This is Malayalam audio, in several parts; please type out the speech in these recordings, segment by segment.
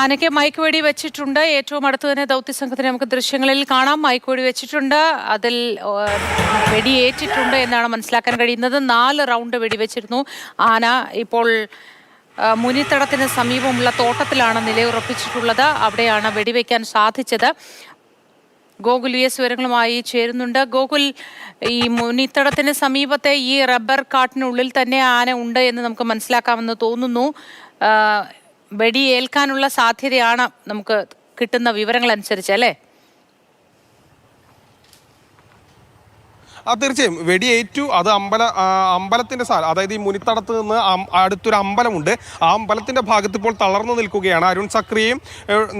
ആനയ്ക്ക് മയക്കുവെടി വെച്ചിട്ടുണ്ട്. ഏറ്റവും അടുത്ത് തന്നെ ദൗത്യസംഘത്തിന് നമുക്ക് ദൃശ്യങ്ങളിൽ കാണാം. മയക്കുവെടി വെച്ചിട്ടുണ്ട്. അതിൽ വെടി വെടിയേറ്റിട്ടുണ്ട് എന്നാണ് മനസ്സിലാക്കാൻ കഴിയുന്നത്. നാല് റൗണ്ട് വെടിവെച്ചിരുന്നു ആന ഇപ്പോൾ മുനിത്തടത്തിന് സമീപമുള്ള തോട്ടത്തിലാണ് നിലയുറപ്പിച്ചിട്ടുള്ളത്. അവിടെയാണ് വെടിവെക്കാൻ സാധിച്ചത്. ഗോകുൽ യു എസ് വിവരങ്ങളുമായി ചേരുന്നുണ്ട്. ഗോകുൽ ഈ മുനിത്തടത്തിന് സമീപത്തെ ഈ റബ്ബർ കാട്ടിനുള്ളിൽ തന്നെ ആന ഉണ്ട് എന്ന് നമുക്ക് മനസ്സിലാക്കാമെന്ന് തോന്നുന്നു. വെടിയേൽക്കാനുള്ള സാധ്യതയാണ് നമുക്ക് കിട്ടുന്ന വിവരങ്ങൾ അനുസരിച്ച് അല്ലേ? ആ തീർച്ചയായും. വെടിയേറ്റു അത് അമ്പല അമ്പലത്തിന്റെ സ്ഥലം അതായത് ഈ മുനിത്തടത്ത് നിന്ന് അടുത്തൊരു അമ്പലമുണ്ട്. ആ അമ്പലത്തിന്റെ ഭാഗത്ത് ഇപ്പോൾ തളർന്നു നിൽക്കുകയാണ് അരുൺ സക്രിയയും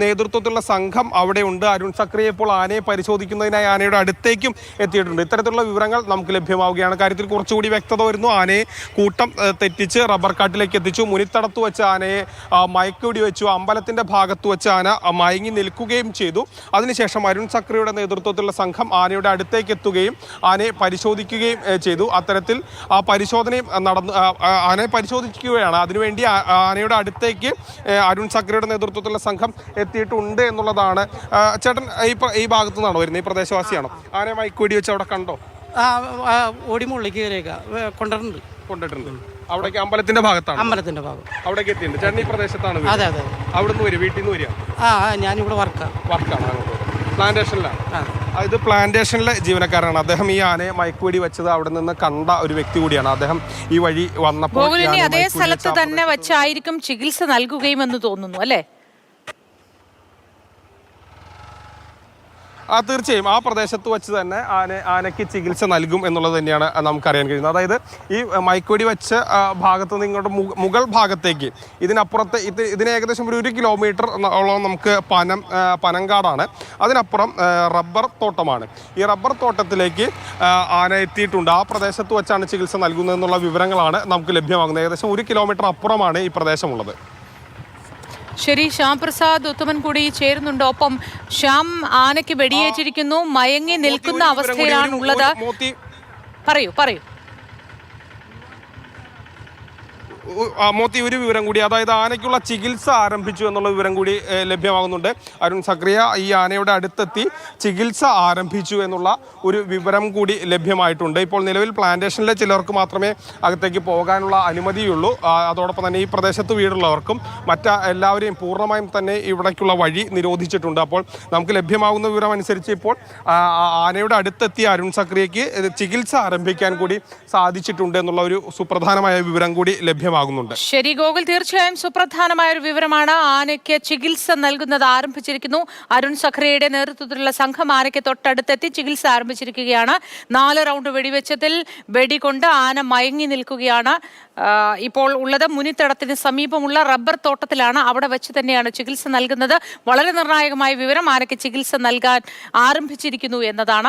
നേതൃത്വത്തിലുള്ള സംഘം അവിടെ ഉണ്ട്. അരുൺ സക്രിയ ഇപ്പോൾ ആനയെ പരിശോധിക്കുന്നതിനായി ആനയുടെ അടുത്തേക്കും എത്തിയിട്ടുണ്ട്. ഇത്തരത്തിലുള്ള വിവരങ്ങൾ നമുക്ക് ലഭ്യമാവുകയാണ്. കാര്യത്തിൽ കുറച്ചുകൂടി വ്യക്തത വരുന്നു. ആനയെ കൂട്ടം തെറ്റിച്ച് റബ്ബർ കാട്ടിലേക്ക് എത്തിച്ചു. മുനിത്തടത്ത് വെച്ച ആനയെ മയക്കുടി വെച്ചു. അമ്പലത്തിന്റെ ഭാഗത്ത് വെച്ച് ആന മയങ്ങി നിൽക്കുകയും ചെയ്തു. അതിനുശേഷം അരുൺ സക്രിയുടെ നേതൃത്വത്തിലുള്ള സംഘം ആനയുടെ അടുത്തേക്ക് എത്തുകയും ആനയെ പരിശോധിക്കുകയും ചെയ്തു. അത്തരത്തിൽ ആ പരിശോധനയും നടന്നു ആനയെ പരിശോധിക്കുകയാണ്. അതിനുവേണ്ടി ആനയുടെ അടുത്തേക്ക് അരുൺ സക്രയുടെ നേതൃത്വത്തിലുള്ള സംഘം എത്തിയിട്ടുണ്ട് എന്നുള്ളതാണ്. ചേട്ടൻ ഈ ഈ ഭാഗത്തു നിന്നാണോ വരുന്നത്? ഈ പ്രദേശവാസിയാണോ? ആനയെ മയക്കുവെടി വെച്ച് അവിടെ കണ്ടോ? ഓടി മുകളിലേക്ക് കയറിയേക്കാം കൊണ്ടുവരുന്നുണ്ട്. കൊണ്ടിട്ടുണ്ട്. അവിടേക്ക് അമ്പലത്തിന്റെ ഭാഗത്താണ്? അമ്പലത്തിന്റെ ഭാഗം. അവിടേക്ക് എത്തിയിട്ടുണ്ട്. ചേട്ടൻ ഈ പ്രദേശത്താണ്? അതെ അതെ നിന്ന് വരും വീട്ടിൽ നിന്ന് വരിക. ആ ഞാൻ ഞാനിവിടെ വർക്കാണ് വർക്കാണ് പ്ലാന്റേഷനിലാണ് ഇത് പ്ലാന്റേഷനിലെ ജീവനക്കാരാണ് അദ്ദേഹം ഈ ആനയെ മയക്കുവെടി വെച്ചത് അവിടെ നിന്ന് കണ്ട ഒരു വ്യക്തി കൂടിയാണ്. അദ്ദേഹം ഈ വഴി വന്നപ്പോൾ അതേ സ്ഥലത്ത് തന്നെ വെച്ചായിരിക്കും ചികിത്സ നൽകുകയും എന്ന് തോന്നുന്നു അല്ലേ? ആ തീർച്ചയായും ആ പ്രദേശത്ത് വെച്ച് തന്നെ ആന ആനയ്ക്ക് ചികിത്സ നൽകും എന്നുള്ളത് തന്നെയാണ് നമുക്കറിയാൻ കഴിയുന്നത്. അതായത് ഈ മയക്കുവെടി വെച്ച ഭാഗത്ത് നിന്ന് ഇങ്ങോട്ട് മുഗൾ ഭാഗത്തേക്ക് ഇതിനപ്പുറത്ത് ഇത് ഇതിന് ഏകദേശം ഒരു ഒരു കിലോമീറ്റർ ഓളം നമുക്ക് പനം പനങ്കാടാണ്. അതിനപ്പുറം റബ്ബർ തോട്ടമാണ്. ഈ റബ്ബർ തോട്ടത്തിലേക്ക് ആന എത്തിയിട്ടുണ്ട്. ആ പ്രദേശത്ത് വെച്ചാണ് ചികിത്സ നൽകുന്നതെന്നുള്ള വിവരങ്ങളാണ് നമുക്ക് ലഭ്യമാകുന്നത്. ഏകദേശം ഒരു കിലോമീറ്റർ അപ്പുറമാണ് ഈ പ്രദേശമുള്ളത്. ശരി ശ്യാം പ്രസാദ് ഉത്തമൻ കൂടി ചേരുന്നുണ്ട് ഒപ്പം ശ്യാം ആനയ്ക്ക് വെടിയേറ്റിരിക്കുന്നു മയങ്ങി നിൽക്കുന്ന അവസ്ഥയിലാണ് ഉള്ളത് പറയൂ പറയൂ ഉ- ആ, മോത്തി ഒരു വിവരം കൂടി. അതായത് ആനയ്ക്കുള്ള ചികിത്സ ആരംഭിച്ചു എന്നുള്ള വിവരം കൂടി ലഭ്യമാകുന്നുണ്ട്. അരുൺ സക്രിയ ഈ ആനയുടെ അടുത്തെത്തി ചികിത്സ ആരംഭിച്ചു എന്നുള്ള ഒരു വിവരം കൂടി ലഭ്യമായിട്ടുണ്ട്. ഇപ്പോൾ നിലവിൽ പ്ലാന്റേഷനിലെ ചിലർക്ക് മാത്രമേ അകത്തേക്ക് പോകാനുള്ള അനുമതിയുള്ളൂ. അതോടൊപ്പം തന്നെ ഈ പ്രദേശത്ത് വീടുള്ളവർക്കും മറ്റ് എല്ലാവരെയും പൂർണമായും തന്നെ ഇവിടേക്കുള്ള വഴി നിരോധിച്ചിട്ടുണ്ട്. അപ്പോൾ നമുക്ക് ലഭ്യമാകുന്ന വിവരം അനുസരിച്ച് ഇപ്പോൾ ആനയുടെ അടുത്തെത്തിയ അരുൺ സക്രിയയ്ക്ക് ചികിത്സ ആരംഭിക്കാൻ കൂടി സാധിച്ചിട്ടുണ്ട് എന്നുള്ള ഒരു സുപ്രധാനമായ വിവരം കൂടി ലഭ്യമാകുന്നുണ്ട് ശരി ഗോകുൽ തീർച്ചയായും സുപ്രധാനമായ ഒരു വിവരമാണ്. ആനയ്ക്ക് ചികിത്സ നൽകുന്നത് ആരംഭിച്ചിരിക്കുന്നു. അരുൺ സഖ്രയുടെ നേതൃത്വത്തിലുള്ള സംഘം ആനയ്ക്ക് തൊട്ടടുത്തെത്തി ചികിത്സ ആരംഭിച്ചിരിക്കുകയാണ്. നാല് റൗണ്ട് വെടിവെച്ചതിൽ വെടികൊണ്ട് ആന മയങ്ങി നിൽക്കുകയാണ്. ഇപ്പോൾ ഉള്ളത് മുനിത്തടത്തിന് സമീപമുള്ള റബ്ബർ തോട്ടത്തിലാണ്. അവിടെ വെച്ച് തന്നെയാണ് ചികിത്സ നൽകുന്നത്. വളരെ നിർണായകമായ വിവരം ആനയ്ക്ക് ചികിത്സ നൽകാൻ ആരംഭിച്ചിരിക്കുന്നു എന്നതാണ്.